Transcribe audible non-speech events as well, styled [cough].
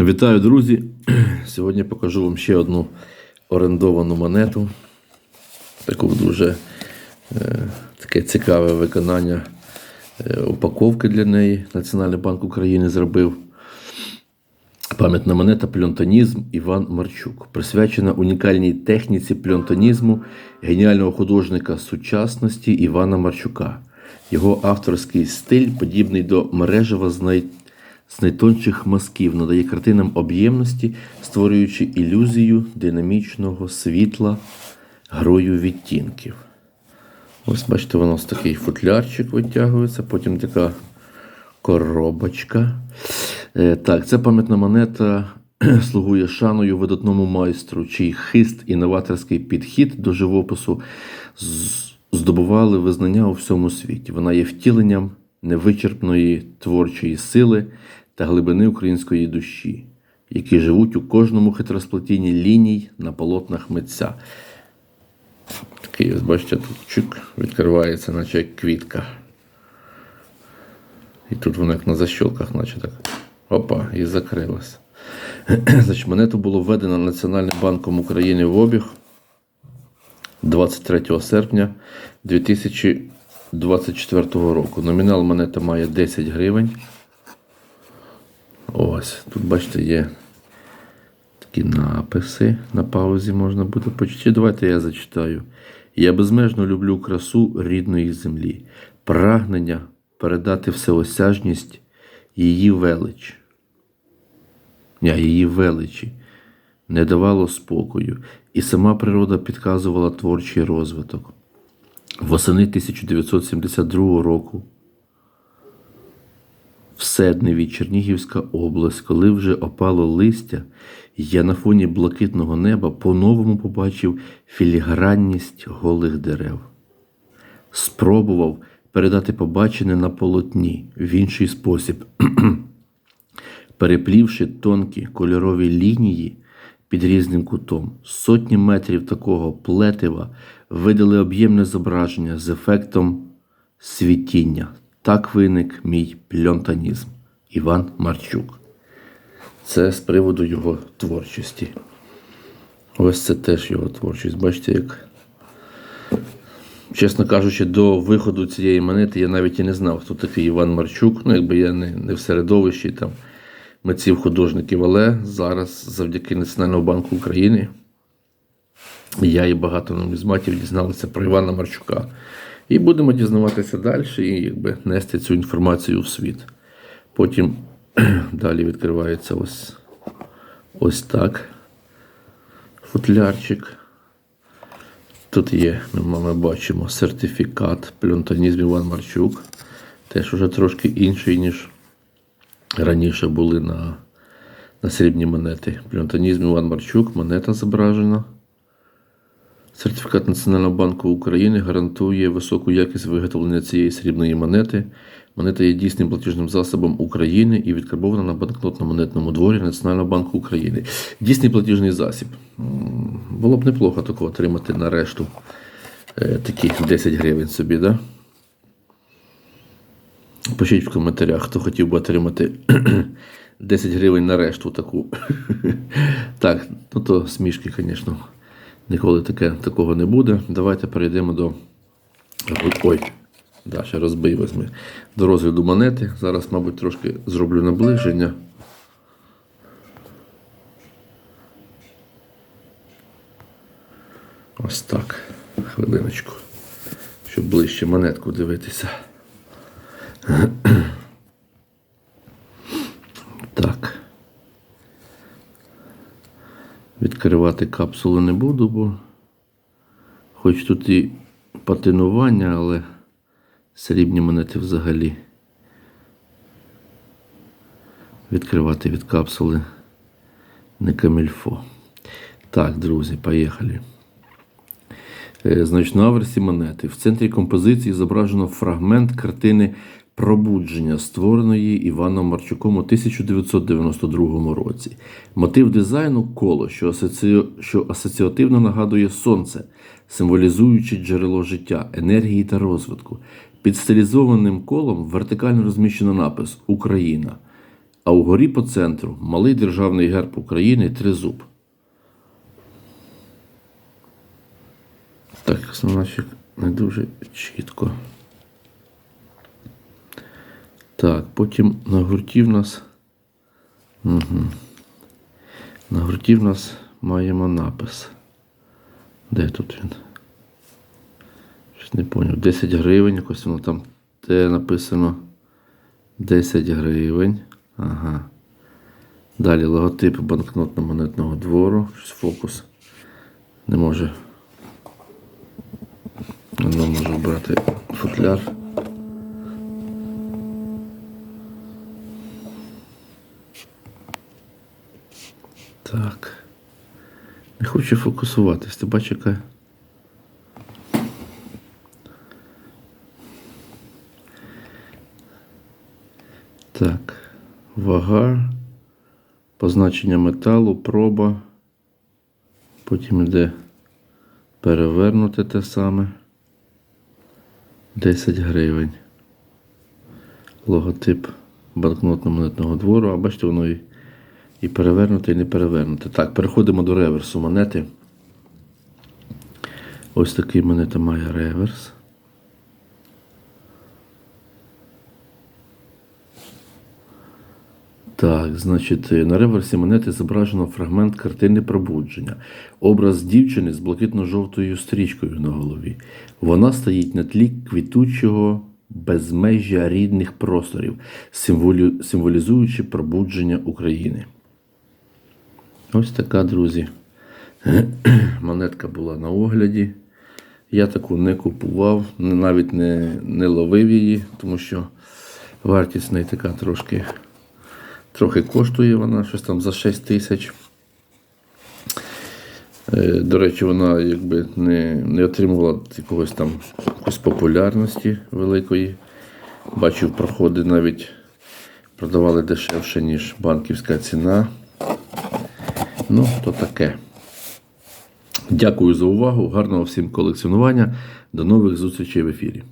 Вітаю, друзі! [clears throat] Сьогодні покажу вам ще одну орендовану монету. Таку дуже е, таке цікаве виконання е, упаковки для неї. Національний банк України зробив. Пам'ятна монета Пльонтонізм Іван Марчук, присвячена унікальній техніці пльонтонізму геніального художника сучасності Івана Марчука. Його авторський стиль, подібний до мережева з, най... найтонших мазків, надає картинам об'ємності, створюючи ілюзію динамічного світла грою відтінків. Ось бачите, воно з такий футлярчик витягується, потім така коробочка. Е, Так, ця пам'ятна монета [clears throat] слугує шаною видатному майстру, чий хист і новаторський підхід до живопису здобували визнання у всьому світі. Вона є втіленням невичерпної творчої сили та глибини української душі, які живуть у кожному хитросплетінні ліній на полотнах митця. Такий, ось бачите, тут чик відкривається, наче як квітка. І тут воно як на защолках, наче так. Опа, і закрилось. [clears throat] Значить, монету було введено Національним банком України в обіг 23 серпня 2024 року. Номінал монети має 10 гривень. Ось, тут, бачите, є такі написи. На паузі можна буде почути. Давайте я зачитаю. Я безмежно люблю красу рідної землі, прагнення передати всеосяжність її велич. Ня, її величі не давало спокою, і сама природа підказувала творчий розвиток. Восени 1972 року в Седневі Чернігівська область, коли вже опало листя, я на фоні блакитного неба по-новому побачив філігранність голих дерев. Спробував передати побачене на полотні в інший спосіб, [clears throat] переплівши тонкі кольорові лінії під різним кутом. Сотні метрів такого плетива видали об'ємне зображення з ефектом світіння. Так виник мій пльонтанізм Іван Марчук. Це з приводу його творчості. Ось це теж його творчість. Бачите, як. Чесно кажучи, до виходу цієї монети я навіть і не знав, хто такий Іван Марчук. Ну, якби я не, не в середовищі там митців художників, але зараз, завдяки Національному банку України, я і багато нумізматів дізналися про Івана Марчука. І будемо дізнаватися далі і якби нести цю інформацію в світ. Потім [clears throat] далі відкривається ось, ось так. Футлярчик. Тут є, ми, ми бачимо, сертифікат плюнтонізм Іван Марчук. Теж уже трошки інший, ніж раніше були на, на срібні монети. Плюнтонізм Іван Марчук, монета зображена. Сертифікат Національного банку України гарантує високу якість виготовлення цієї срібної монети. Монета є дійсним платіжним засобом України і відкарбована на банкнотно-монетному дворі Національного банку України. Дійсний платіжний засіб. Було б неплохо такого отримати на решту е, такі 10 гривень собі, да? Пишіть в коментарях, хто хотів би отримати [clears throat] 10 гривень на решту таку. [laughs] так, ну то смішки, звісно. Ніколи таке, такого не буде. Давайте перейдемо до. Ой, да, ще розбий возьми. До розгляду монети. Зараз, мабуть, трошки зроблю наближення. Ось так. Хвилиночку. Щоб ближче монетку дивитися. Так. Відкривати капсулу не буду, бо хоч тут і патинування, але срібні монети взагалі. Відкривати від капсули не камільфо. Так, друзі, поїхали. Е, Значить, на аверсі монети. В центрі композиції зображено фрагмент картини Пробудження, створеної Іваном Марчуком у 1992 році. Мотив дизайну коло, що, асоці... що асоціативно нагадує сонце, символізуючи джерело життя, енергії та розвитку. Під стилізованим колом вертикально розміщено напис Україна. а угорі по центру малий державний герб України тризуб. Так, значить, не дуже чітко. Так, потім на гурті нас. Угу. На гурті нас маємо напис. Де тут він? Щось не поняв. 10 гривень, якось воно там де написано 10 гривень. Ага. Далі логотип банкнотно-монетного двору. Щось фокус. Не може. Воно може брати футляр. Так. Не хочу фокусуватись. Ти бачиш, яка. Так. Вага. Позначення металу, проба. Потім йде перевернути те саме. 10 гривень. Логотип банкнотно-монетного двору. А бачите, воно і, і перевернуте, і не перевернуте. Так, переходимо до реверсу монети. Ось такий монета має реверс. Так, значить, на реверсі монети зображено фрагмент картини пробудження. Образ дівчини з блакитно-жовтою стрічкою на голові. Вона стоїть на тлі квітучого безмежжя рідних просторів, символізуючи пробудження України. Ось така, друзі. [clears throat] Монетка була на огляді. Я таку не купував, навіть не, не ловив її, тому що вартість в неї така трошки. Трохи коштує вона, щось там за 6 тисяч. Е, До речі, вона якби не, не отримувала якогось там якоїсь популярності великої. Бачив, проходи навіть продавали дешевше, ніж банківська ціна. Ну, то таке. Дякую за увагу. Гарного всім колекціонування. До нових зустрічей в ефірі.